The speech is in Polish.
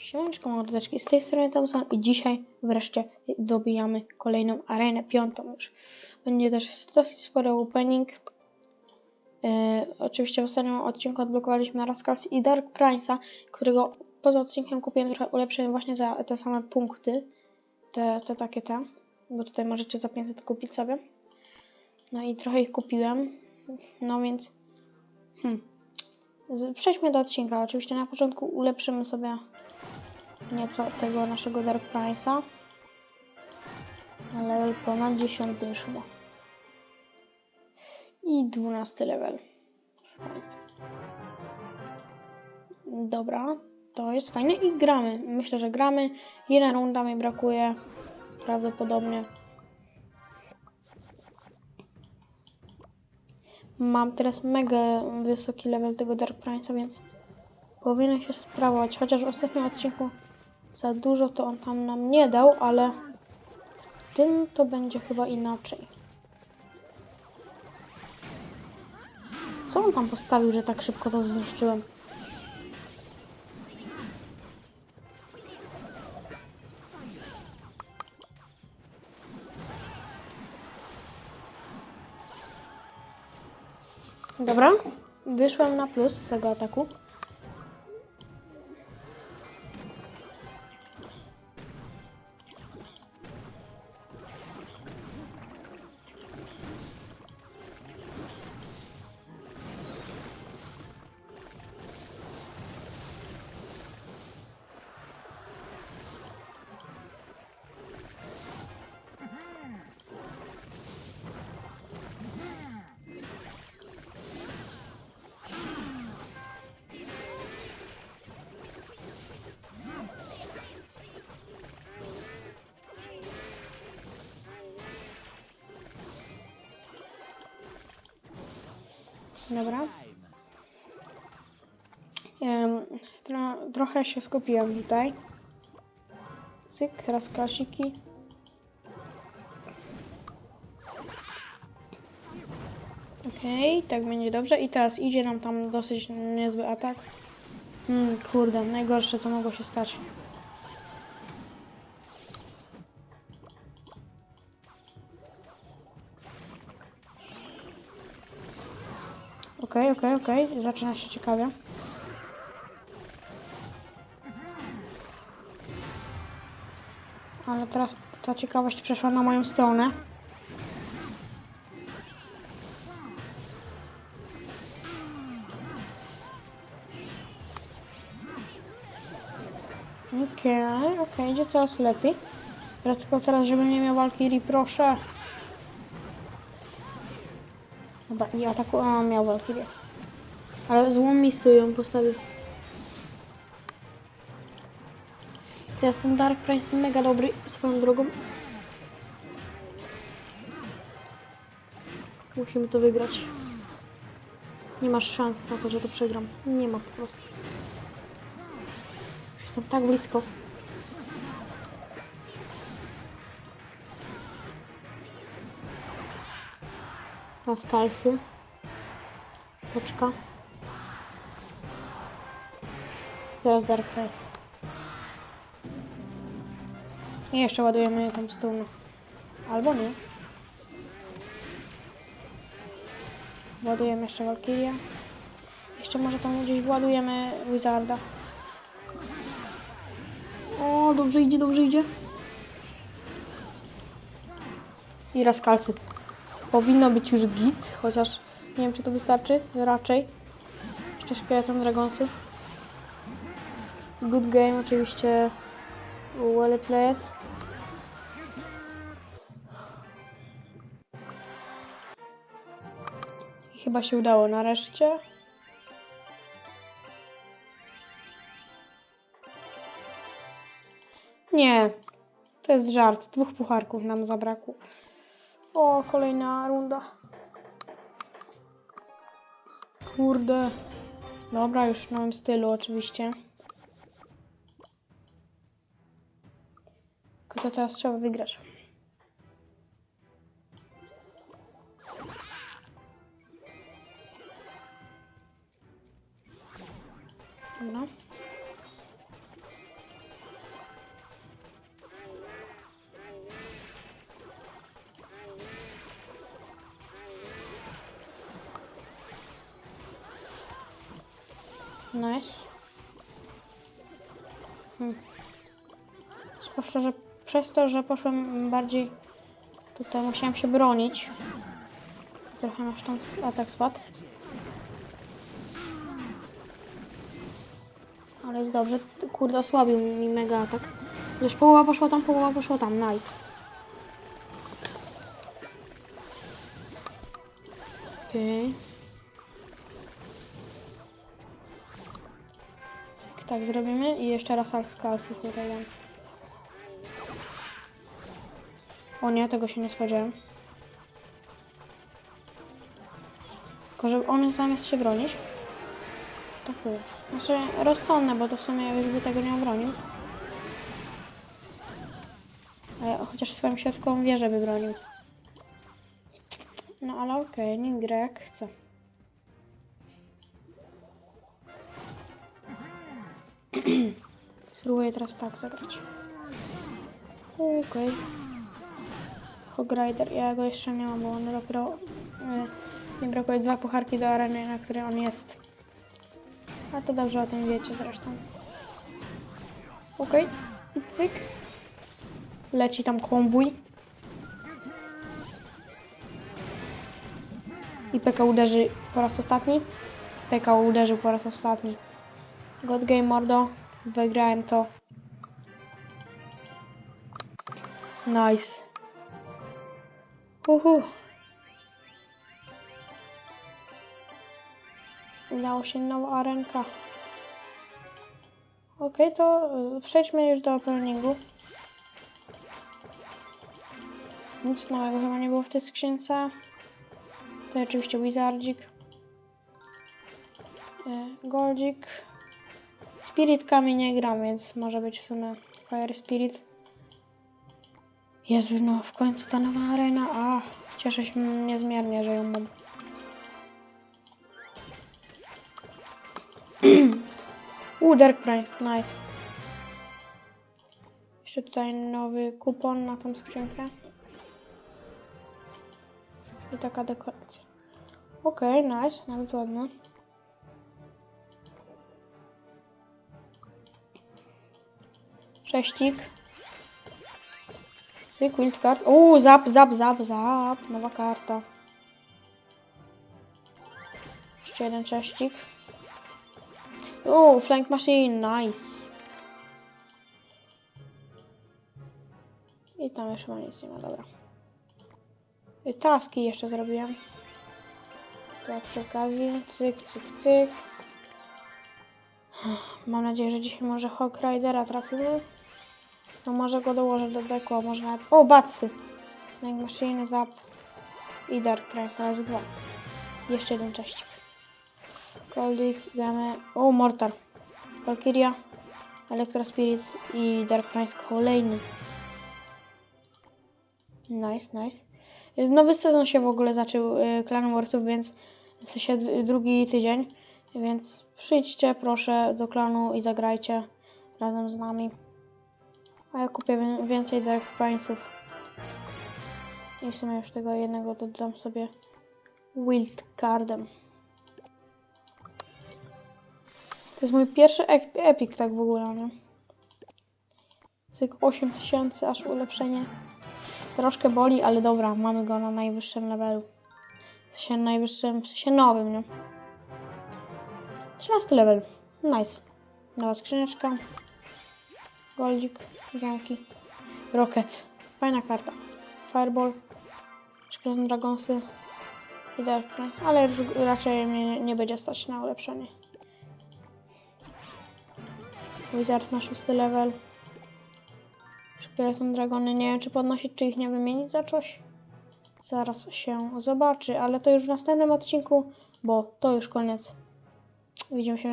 Siemaneczko mordeczki, z tej strony Thompson i dzisiaj wreszcie dobijamy kolejną arenę, piątą już. Będzie też dosyć spory opening. Yy, oczywiście w ostatnim odcinku odblokowaliśmy Rascals i Dark Prince'a, którego poza odcinkiem kupiłem trochę ulepszeń właśnie za te same punkty. Te, te takie te, bo tutaj możecie za 500 kupić sobie. No i trochę ich kupiłem, no więc... Hmm. Przejdźmy do odcinka. Oczywiście na początku ulepszymy sobie nieco tego naszego Dark Price'a. Level ponad 10 już chyba. I 12 level. Dobra, to jest fajne i gramy. Myślę, że gramy. Jedna runda mi brakuje. Prawdopodobnie. Mam teraz mega wysoki level tego Dark Price'a, więc powinno się sprawować. Chociaż w ostatnim odcinku za dużo to on tam nam nie dał, ale tym to będzie chyba inaczej. Co on tam postawił, że tak szybko to zniszczyłem? Dobra, wyszłem na plus z tego ataku. Dobra. Em, tro, trochę się skupiłem tutaj. Cyk, raz klasiki. Okej, tak będzie dobrze. I teraz idzie nam tam dosyć niezły atak. Hmm, kurde, najgorsze co mogło się stać. Okej, okej, okej. Zaczyna się ciekawie. Ale teraz ta ciekawość przeszła na moją stronę. Okej, okej, idzie coraz lepiej. Teraz tylko teraz, żebym nie miał Valkyrie, proszę. Dobra, i ataku... A, miał Valkyrie. Ale złą misję ją postawił. Teraz ten Dark Prince mega dobry swoją drogą. Musimy to wygrać. Nie masz szans na to, że to przegram. Nie ma po prostu. Jestem tak blisko. Na skalsy. Poczka. Teraz Dark Prince. I jeszcze ładujemy je tam tyłu. Albo nie. Ładujemy jeszcze Valkyria. Jeszcze może tam gdzieś władujemy Wizarda. O, dobrze idzie, dobrze idzie. I Raskalsy. Powinno być już git, chociaż nie wiem czy to wystarczy. Raczej. Jeszcze Skeleton Dragonsy. Good game oczywiście. Well played. Chyba się udało nareszcie. Nie, to jest żart. Dwóch pucharków nam zabrakło. O, kolejna runda. Kurde. Dobra, już w nowym stylu oczywiście. Tylko to teraz trzeba wygrać. Dobra. Nice. Hmm. Zwłaszcza, że przez to, że poszłem bardziej tutaj musiałem się bronić. Trochę nasz tam atak spadł. Ale jest dobrze. Kurde, osłabił mi mega atak. Już połowa poszła tam, połowa poszła tam. Nice. Okej. Cyk, Tak zrobimy i jeszcze raz Alskalsy tutaj dam. O nie, tego się nie spodziewałem. Tylko, że one zamiast się bronić, atakują. Znaczy rozsądne, bo to w sumie już by tego nie obronił. Chociaż swoją środkową wieżę by bronił. No ale okej, nie gra jak Spróbuję teraz tak zagrać. Okej. Okay. Hogrider, ja go jeszcze nie mam, bo on dopiero... E, mi brakuje dwa pucharki do areny, na której on jest. A to dobrze o tym wiecie zresztą. Okej. I cyk. Leci tam konwój. I PK uderzy po raz ostatni. PK uderzył po raz ostatni. God Game Mordo. Wygrałem to. Nice. Uhu. Udało się nowa arenka. Ok, to przejdźmy już do openingu. Nic nowego chyba nie było w tej skrzynce. To oczywiście Wizardzik. E, Goldzik. Spiritkami nie gram, więc może być w sumie Fire Spirit. Jezu, no w końcu ta nowa arena. A, cieszę się niezmiernie, że ją mam. Uuu, Dark Prince, nice. Jeszcze tutaj nowy kupon na tą skrzynkę. I taka dekoracja. Okej, nice, nawet ładne. Sześcik. Cyk, wild card. Uuu, zap, zap, zap, zap. Nowa karta. Jeszcze jeden sześcik. Uuu, flank machine, nice. I tam jeszcze ma nic nie ma, dobra. I taski jeszcze zrobiłem. Tak przy okazji. Cyk, cyk, cyk. Mam nadzieję, że dzisiaj może Hawk Ridera trafimy. No może go dołożę do deku, a może nawet... O, batsy! Flank Machine, Zap i Dark Prince, raz dwa. Jeszcze jeden cześcik. Goldik, Game... O, Mortar. Valkyria, Electro Spirit i Dark Prince kolejny. Nice, nice. Nowy sezon się w ogóle zaczął y, Clan Warsów, więc w sensie drugi tydzień, więc przyjdźcie proszę do klanu i zagrajcie razem z nami. A ja kupię wię- więcej Dark Price'ów. I w sumie już tego jednego dodam sobie Wild Cardem. To jest mój pierwszy ep- epic tak w ogóle, nie? Cyk 8000 aż ulepszenie. Troszkę boli, ale dobra, mamy go na najwyższym levelu. W sensie najwyższym, w sensie nowym, nie? 13 level. Nice. Nowa skrzyneczka. Goldzik, gałki. Rocket. Fajna karta. Fireball. Szkielet Dragonsy. I Dark Prince, ale raczej mnie nie będzie stać na ulepszenie. Wizard na 6 level. Szkieleton Dragony. Nie wiem, czy podnosić, czy ich nie wymienić za coś. Zaraz się zobaczy, ale to już w następnym odcinku, bo to już koniec. Widzimy się